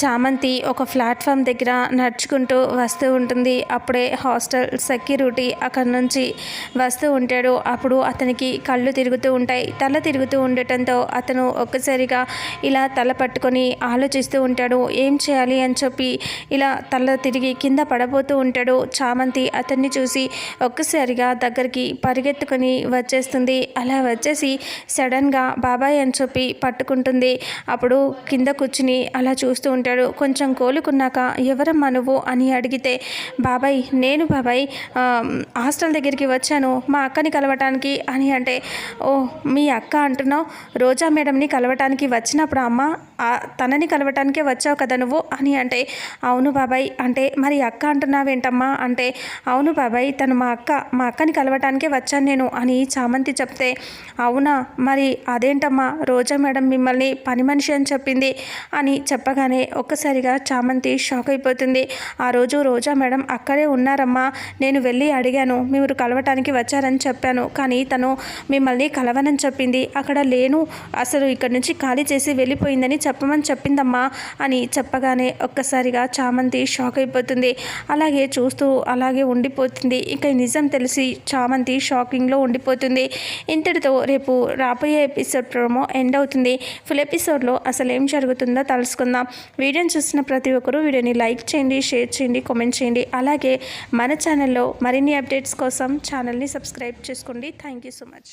చామంతి ఒక ప్లాట్ఫామ్ దగ్గర నడుచుకుంటూ వస్తూ ఉంటుంది. అప్పుడే హాస్టల్ సెక్యూరిటీ అక్కడి నుంచి వస్తూ ఉంటాడు. అప్పుడు అతనికి కళ్ళు తిరుగుతూ ఉంటాయి. తల తిరుగుతూ ఉండటంతో అతను ఒక్కసారిగా ఇలా తల పట్టుకొని ఆలోచిస్తూ ఉంటాడు. ఏం చేయాలి అని చెప్పి ఇలా తల తిరిగి కింద పడబోతూ ఉంటాడు. చామంతి అతన్ని చూసి ఒక్కసారిగా దగ్గరికి పరిగెత్తుకొని వచ్చేస్తుంది. అలా వచ్చేసి సడన్గా బాబాయ్ అని చెప్పి పట్టుకుంటుంది. అప్పుడు కింద కూర్చుని అలా చూస్తూ ఉంటాడు. కొంచెం కోలుకున్నాక ఎవరమ్మా నువ్వు అని అడిగితే బాబాయ్ నేను బాబాయ్ హాస్టల్ దగ్గరికి వచ్చాను. మా అక్కని కలవటానికి అని అంటే ఓ మీ అక్క అంటున్నావు? రోజా మేడంని కలవటానికి వచ్చినప్పుడు అమ్మ తనని కలవటానికే వచ్చావు కదా నువ్వు? అని అంటే అవును బాబాయ్. అంటే మరి అక్క అంటున్నావేంటమ్మా? అంటే అవును బాబాయ్ తను మా అక్క మా అక్కని కలవటానికే వచ్చాను నేను అని చామంతి చెప్తే అవునా? మరి అదేంటమ్మా? రోజా మేడం మిమ్మల్ని పని మనిషి అని చెప్పింది అని చెప్పగానే ఒక్కసారిగా చామంతి షాక్ అయిపోతుంది. ఆ రోజు రోజా మేడం అక్కడే ఉన్నారమ్మా నేను వెళ్ళి అడిగాను. మీరు కలవటానికి వచ్చారని చెప్పాను. కానీ తను మిమ్మల్ని కలవనని చెప్పింది. అక్కడ లేను. అసలు ఇక్కడ నుంచి ఖాళీ చేసి వెళ్ళిపోయిందని చెప్పమని చెప్పిందమ్మా అని చెప్పగానే ఒక్కసారిగా చామంతి షాక్ అయిపోతుంది. అలాగే చూస్తూ అలాగే ఉండిపోతుంది. ఇక నిజం తెలిసి చామంతి షాకింగ్లో ఉండిపోతుంది. ఇంతటితో రేపు రాబోయే ఎపిసోడ్ ప్రోమో ఎండ్ అవుతుంది. ఫుల్ ఎపిసోడ్లో అసలు ఏం జరుగుతుందో తెలుసుకుందాం. వీడియోని చూసిన ప్రతి ఒక్కరూ వీడియోని లైక్ చేయండి షేర్ చేయండి కామెంట్ చేయండి. అలాగే మన ఛానల్లో మరిన్ని అప్డేట్స్ కోసం ఛానల్ని సబ్స్క్రైబ్ చేసుకోండి. Thank you so much.